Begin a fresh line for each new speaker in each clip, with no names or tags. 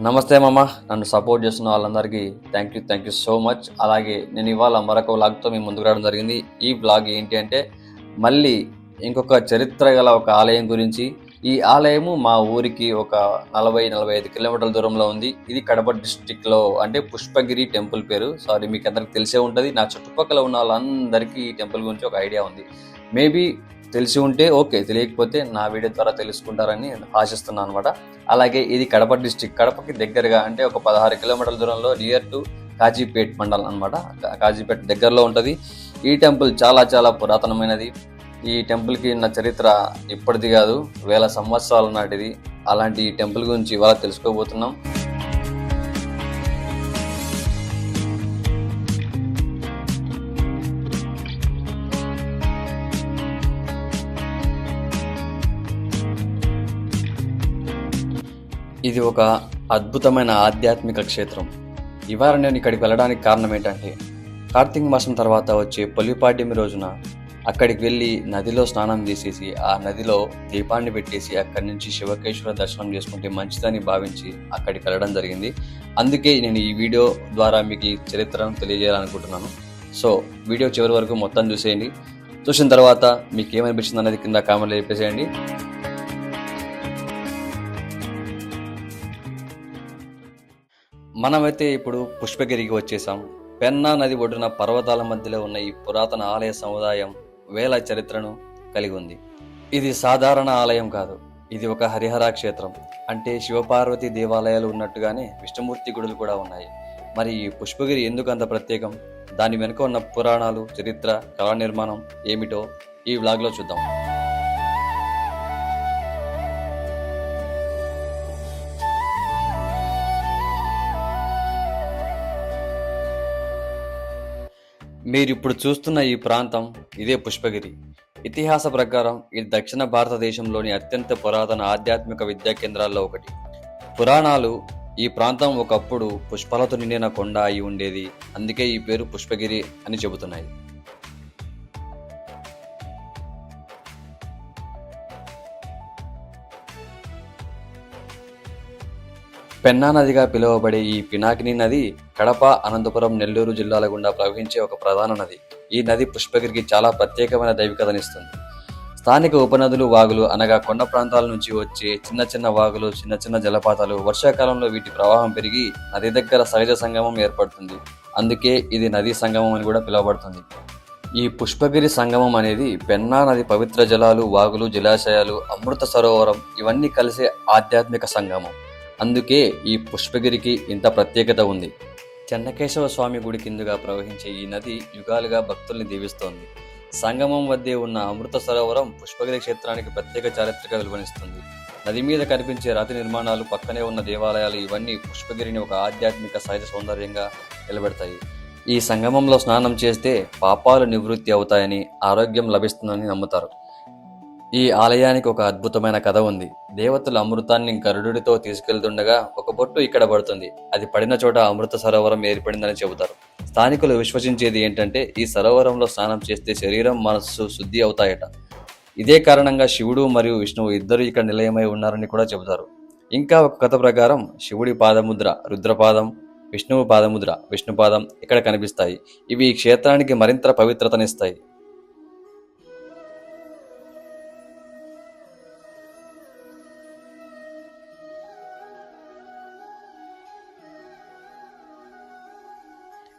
నమస్తే మామ. నన్ను సపోర్ట్ చేస్తున్న వాళ్ళందరికీ thank you thank you so much అలాగే నేను ఇవాళ మరొక వ్లాగ్తో మేము ముందుకు రావడం జరిగింది. ఈ వ్లాగ్ ఏంటి అంటే మళ్ళీ ఇంకొక చరిత్ర గల ఒక ఆలయం గురించి. ఈ ఆలయము మా ఊరికి ఒక నలభై నలభై ఐదు కిలోమీటర్ల దూరంలో ఉంది. ఇది కడప డిస్టిక్లో అంటే పుష్పగిరి టెంపుల్ పేరు. సారీ మీకు అందరికి తెలిసే ఉంటుంది. నా చుట్టుపక్కల ఉన్న వాళ్ళందరికీ ఈ టెంపుల్ గురించి ఒక ఐడియా ఉంది. మేబీ తెలిసి ఉంటే ఓకే తెలియకపోతే నా వీడియో ద్వారా తెలుసుకుంటారని ఆశిస్తున్నాను అనమాట అలాగే ఇది కడప డిస్టిక్ కడపకి దగ్గరగా అంటే ఒక పదహారు కిలోమీటర్ల దూరంలో నియర్ టు కాజీపేట్ మండలం అనమాట కాజీపేట్ దగ్గరలో ఉంటుంది. ఈ టెంపుల్ చాలా చాలా పురాతనమైనది. ఈ టెంపుల్కి ఉన్న చరిత్ర ఇప్పటిది కాదు. వేల సంవత్సరాల నాటిది. అలాంటి ఈ టెంపుల్ గురించి ఇవాళ తెలుసుకోబోతున్నాం. ఇది ఒక అద్భుతమైన ఆధ్యాత్మిక క్షేత్రం. ఇవాళ నేను ఇక్కడికి వెళ్ళడానికి కారణం ఏంటంటే కార్తీక మాసం తర్వాత వచ్చే పొలిపాడ్యమి రోజున అక్కడికి వెళ్ళి నదిలో స్నానం చేసేసి ఆ నదిలో దీపాన్ని పెట్టేసి అక్కడి నుంచి శివకేశ్వర దర్శనం చేసుకుంటే మంచిదని భావించి అక్కడికి వెళ్ళడం జరిగింది. అందుకే నేను ఈ వీడియో ద్వారా మీకు ఈ చరిత్రను తెలియజేయాలనుకుంటున్నాను. సో వీడియో చివరి వరకు మొత్తం చూసేయండి. చూసిన తర్వాత మీకు ఏమనిపించింది అనేది కింద కామెంట్లో చెప్పేసేయండి. మనమైతే ఇప్పుడు పుష్పగిరికి వచ్చేసాం పెన్నా నది ఒడ్డున పర్వతాల మధ్యలో ఉన్న ఈ పురాతన ఆలయ సముదాయం వేల చరిత్రను కలిగి ఉంది. ఇది సాధారణ ఆలయం కాదు. ఇది ఒక హరిహర క్షేత్రం. అంటే శివపార్వతి దేవాలయాలు ఉన్నట్టుగానే విష్ణుమూర్తి గుడులు కూడా ఉన్నాయి. మరి ఈ పుష్పగిరి ఎందుకు అంత ప్రత్యేకం? దాని వెనుక ఉన్న పురాణాలు చరిత్ర కళా నిర్మాణం ఏమిటో ఈ వ్లాగ్లో చూద్దాం. మీరు ఇప్పుడు చూస్తున్న ఈ ప్రాంతం ఇదే పుష్పగిరి. ఇతిహాస ప్రకారం ఇది దక్షిణ భారతదేశంలోని అత్యంత పురాతన ఆధ్యాత్మిక విద్యా కేంద్రాల్లో ఒకటి. పురాణాలు ఈ ప్రాంతం ఒకప్పుడు పుష్పాలతో నిండిన కొండ అయి ఉండేది. అందుకే ఈ పేరు పుష్పగిరి అని చెబుతున్నాయి. పెన్నా నదిగా పిలువబడే ఈ పినాకిని నది కడప అనంతపురం నెల్లూరు జిల్లాల గుండా ప్రవహించే ఒక ప్రధాన నది. ఈ నది పుష్పగిరికి చాలా ప్రత్యేకమైన దైవికతనిస్తుంది. స్థానిక ఉపనదులు వాగులు అనగా కొండ ప్రాంతాల నుంచి వచ్చే చిన్న చిన్న వాగులు చిన్న చిన్న జలపాతాలు వర్షాకాలంలో వీటి ప్రవాహం పెరిగి నది దగ్గర సహజ సంగమం ఏర్పడుతుంది. అందుకే ఇది నదీ సంగమం అని కూడా పిలువబడుతుంది. ఈ పుష్పగిరి సంగమం అనేది పెన్నా నది పవిత్ర జలాలు వాగులు జలాశయాలు అమృత సరోవరం ఇవన్నీ కలిసే ఆధ్యాత్మిక సంగమం. అందుకే ఈ పుష్పగిరికి ఇంత ప్రత్యేకత ఉంది. చెన్నకేశవ స్వామి గుడి కిందుగా ప్రవహించే ఈ నది యుగాలుగా భక్తుల్ని దీవిస్తోంది. సంగమం వద్దే ఉన్న అమృత సరోవరం పుష్పగిరి క్షేత్రానికి ప్రత్యేక చారిత్రక విలువనిస్తుంది. నది మీద కనిపించే రాతి నిర్మాణాలు పక్కనే ఉన్న దేవాలయాలు ఇవన్నీ పుష్పగిరిని ఒక ఆధ్యాత్మిక సహజ సౌందర్యంగా నిలబెడతాయి. ఈ సంగమంలో స్నానం చేస్తే పాపాలు నివృత్తి అవుతాయని ఆరోగ్యం లభిస్తుందని నమ్ముతారు. ఈ ఆలయానికి ఒక అద్భుతమైన కథ ఉంది. దేవతలు అమృతాన్ని గరుడుడితో తీసుకెళ్తుండగా ఒక బొట్టు ఇక్కడ పడుతుంది. అది పడిన చోట అమృత సరోవరం ఏర్పడిందని చెబుతారు. స్థానికులు విశ్వసించేది ఏంటంటే ఈ సరోవరంలో స్నానం చేస్తే శరీరం మనస్సు శుద్ధి అవుతాయట. ఇదే కారణంగా శివుడు మరియు విష్ణువు ఇద్దరు ఇక్కడ నిలయమై ఉన్నారని కూడా చెబుతారు. ఇంకా ఒక కథ ప్రకారం శివుడి పాదముద్ర రుద్రపాదం విష్ణువు పాదముద్ర విష్ణుపాదం ఇక్కడ కనిపిస్తాయి. ఇవి ఈ క్షేత్రానికి మరింత పవిత్రతనిస్తాయి.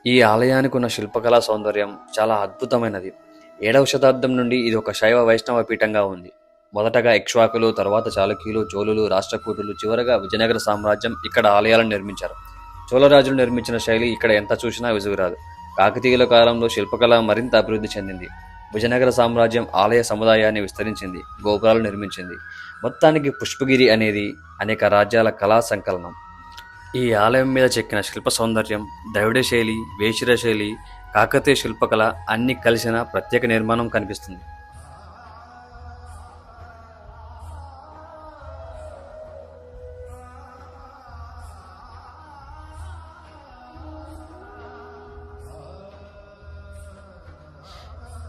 ఈ ఆలయానికి ఉన్న శిల్పకళా సౌందర్యం చాలా అద్భుతమైనది. ఏడవ శతాబ్దం నుండి ఇది ఒక శైవ వైష్ణవ పీఠంగా ఉంది. మొదటగా ఇక్ష్వాకులు తర్వాత చాళుక్యులు చోళులు రాష్ట్రకూటులు చివరగా విజయనగర సామ్రాజ్యం ఇక్కడ ఆలయాలను నిర్మించారు. చోళరాజులు నిర్మించిన శైలి ఇక్కడ ఎంత చూసినా విసుగురాదు. కాకతీయుల కాలంలో శిల్పకళ మరింత అభివృద్ధి చెందింది. విజయనగర సామ్రాజ్యం ఆలయ సముదాయాన్ని విస్తరించింది గోపురాలు నిర్మించింది. మొత్తానికి పుష్పగిరి అనేది అనేక రాజ్యాల కళా సంకలనం. ఈ ఆలయం మీద చెక్కిన శిల్ప సౌందర్యం ద్రవిడ శైలి వేషిర శైలి కాకతీయ శిల్పకళ అన్ని కలిసిన ప్రత్యేక నిర్మాణం కనిపిస్తుంది.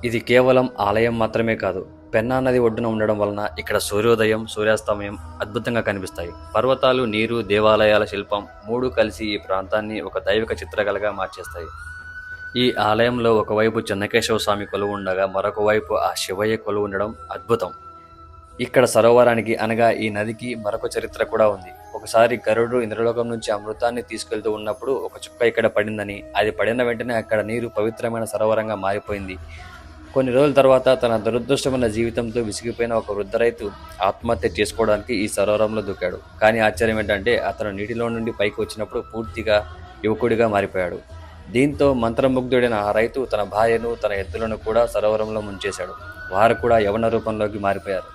ఇది కేవలం ఆలయం మాత్రమే కాదు పెన్నా నది ఒడ్డున ఉండడం వలన ఇక్కడ సూర్యోదయం సూర్యాస్తమయం అద్భుతంగా కనిపిస్తాయి. పర్వతాలు నీరు దేవాలయాల శిల్పం మూడు కలిసి ఈ ప్రాంతాన్ని ఒక దైవిక చిత్రకళగా మార్చేస్తాయి. ఈ ఆలయంలో ఒకవైపు చెన్నకేశవ స్వామి కొలువు ఉండగా మరొక వైపు ఆ శివయ్య కొలువు ఉండడం అద్భుతం. ఇక్కడ సరోవరానికి అనగా ఈ నదికి మరొక చరిత్ర కూడా ఉంది. ఒకసారి గరుడు ఇంద్రలోకం నుంచి అమృతాన్ని తీసుకెళ్తూ ఉన్నప్పుడు ఒక చుక్క ఇక్కడ పడిందని అది పడిన వెంటనే అక్కడ నీరు పవిత్రమైన సరోవరంగా మారిపోయింది. కొన్ని రోజుల తర్వాత తన దురదృష్టమైన జీవితంతో విసిగిపోయిన ఒక వృద్ధ రైతు ఆత్మహత్య చేసుకోవడానికి ఈ సరోవరంలో దూకాడు. కానీ ఆశ్చర్యం ఏంటంటే అతను నీటిలో నుండి పైకి వచ్చినప్పుడు పూర్తిగా యువకుడిగా మారిపోయాడు. దీంతో మంత్రముగ్ధుడైన ఆ రైతు తన భార్యను తన ఎద్దులను కూడా సరోవరంలో ముంచేశాడు. వారు కూడా యవన రూపంలోకి మారిపోయారు.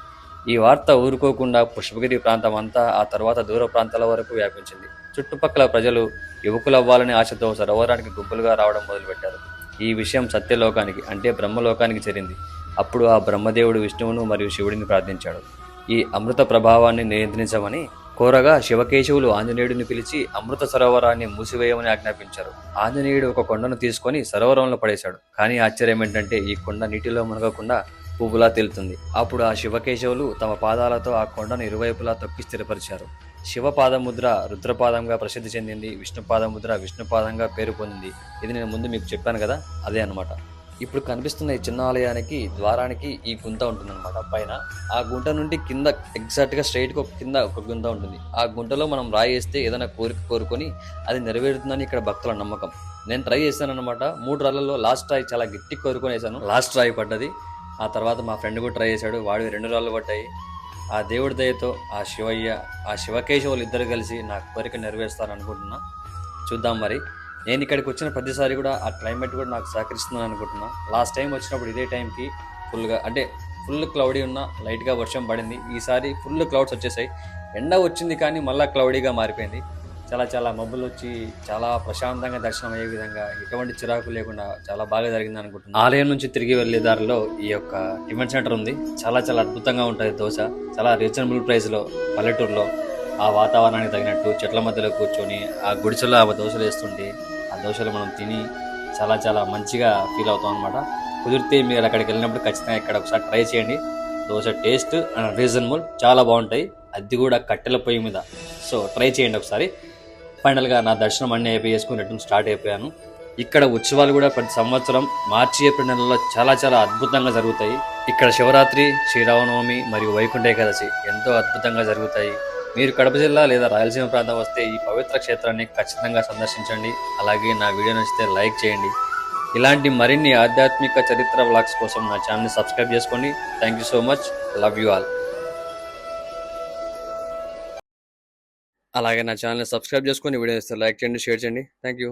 ఈ వార్త ఊరుకోకుండా పుష్పగిరి ప్రాంతం అంతా ఆ తర్వాత దూర ప్రాంతాల వరకు వ్యాపించింది. చుట్టుపక్కల ప్రజలు యువకులవ్వాలనే ఆశతో సరోవరానికి గుంపులుగా రావడం మొదలుపెట్టారు. ఈ విషయం సత్యలోకానికి అంటే బ్రహ్మలోకానికి చేరింది. అప్పుడు ఆ బ్రహ్మదేవుడు విష్ణువును మరియు శివుడిని ప్రార్థించాడు. ఈ అమృత ప్రభావాన్ని నియంత్రించమని కోరగా శివకేశవులు ఆంజనేయుడిని పిలిచి అమృత సరోవరాన్ని మూసివేయమని ఆజ్ఞాపించారు. ఆంజనేయుడు ఒక కొండను తీసుకొని సరోవరంలో పడేశాడు. కానీ ఆశ్చర్యం ఏంటంటే ఈ కొండ నీటిలో మునగకుండా పువ్వులా తేలుతుంది. అప్పుడు ఆ శివకేశవులు తమ పాదాలతో ఆ కొండను ఇరువైపులా తొక్కి స్థిరపరిచారు. శివపాదముద్ర రుద్రపాదంగా ప్రసిద్ధి చెందింది. విష్ణుపాదముద్ర విష్ణుపాదంగా పేరు పొందింది. ఇది నేను ముందు మీకు చెప్పాను కదా అదే అనమాట ఇప్పుడు కనిపిస్తున్న ఈ చిన్న ఆలయానికి ద్వారానికి ఈ గుంత ఉంటుందన్నమాట. పైన ఆ గుంట నుండి కింద ఎగ్జాక్ట్గా స్ట్రైట్గా ఒక కింద ఒక గుంత ఉంటుంది. ఆ గుంటలో మనం రాయి వేస్తే ఏదైనా కోరిక కోరుకొని అది నెరవేరుతుందని ఇక్కడ భక్తుల నమ్మకం. నేను ట్రై చేశాను అనమాట మూడు రాళ్ళలో లాస్ట్ రాయి చాలా గట్టి కోరుకొని వేసాను లాస్ట్ రాయి పడ్డది. ఆ తర్వాత మా ఫ్రెండ్ కూడా ట్రై చేశాడు. వాడు రెండు రాళ్ళు పడ్డాయి. ఆ దేవుడి దయతో ఆ శివయ్య ఆ శివకేశవులు ఇద్దరు కలిసి నా కోరిక నెరవేరుస్తారని అనుకుంటున్నా చూద్దాం మరి. నేను ఇక్కడికి వచ్చిన ప్రతిసారి కూడా ఆ క్లైమేట్ కూడా నాకు సహకరిస్తుందని అనుకుంటున్నా. లాస్ట్ టైం వచ్చినప్పుడు ఇదే టైంకి ఫుల్గా అంటే ఫుల్ క్లౌడీ ఉన్న లైట్గా వర్షం పడింది. ఈసారి ఫుల్ క్లౌడ్స్ వచ్చేసాయి. ఎండ వచ్చింది కానీ మళ్ళీ క్లౌడీగా మారిపోయింది. చాలా చాలా మబ్బులు వచ్చి చాలా ప్రశాంతంగా దర్శనం అయ్యే విధంగా ఎటువంటి చిరాకు లేకుండా చాలా బాగా జరిగింది అనుకుంటున్నాను. ఆలయం నుంచి తిరిగి వెళ్ళే దారిలో ఈ యొక్క టిఫిన్ సెంటర్ ఉంది. చాలా చాలా అద్భుతంగా ఉంటుంది దోశ. చాలా రీజనబుల్ ప్రైస్లో పల్లెటూరులో ఆ వాతావరణానికి తగినట్టు చెట్ల మధ్యలో కూర్చొని ఆ గుడిసెలో ఆ దోశలు వేస్తుంటే ఆ దోశలు మనం తిని చాలా చాలా మంచిగా ఫీల్ అవుతాం అనమాట కుదిరితే మీరు అక్కడికి వెళ్ళినప్పుడు ఖచ్చితంగా ఇక్కడ ఒకసారి ట్రై చేయండి. దోశ టేస్ట్ అండ్ రీజనబుల్ చాలా బాగుంటాయి. అది కూడా కట్టెల పొయ్యి మీద. సో ట్రై చేయండి ఒకసారి. ఫైనల్గా నా దర్శనం అన్ని అయిపోయి చేసుకుని రిటర్న్ స్టార్ట్ అయిపోయాను. ఇక్కడ ఉత్సవాలు కూడా ప్రతి సంవత్సరం మార్చి ఏప్రిల్ నెలలో చాలా చాలా అద్భుతంగా జరుగుతాయి. ఇక్కడ శివరాత్రి శ్రీరామనవమి మరియు వైకుంఠ ఏకాదశి ఎంతో అద్భుతంగా జరుగుతాయి. మీరు కడప జిల్లా లేదా రాయలసీమ ప్రాంతం వస్తే ఈ పవిత్ర క్షేత్రాన్ని ఖచ్చితంగా సందర్శించండి. అలాగే నా వీడియో నచ్చితే లైక్ చేయండి. ఇలాంటి మరిన్ని ఆధ్యాత్మిక చరిత్ర వ్లాగ్స్ కోసం నా ఛానల్ని సబ్స్క్రైబ్ చేసుకోండి. Thank you so much love you all అలాగే నా ఛానల్ని సబ్స్క్రైబ్ చేసుకొని వీడియో ఇస్తారు లైక్ చేయండి షేర్ చేయండి. Thank you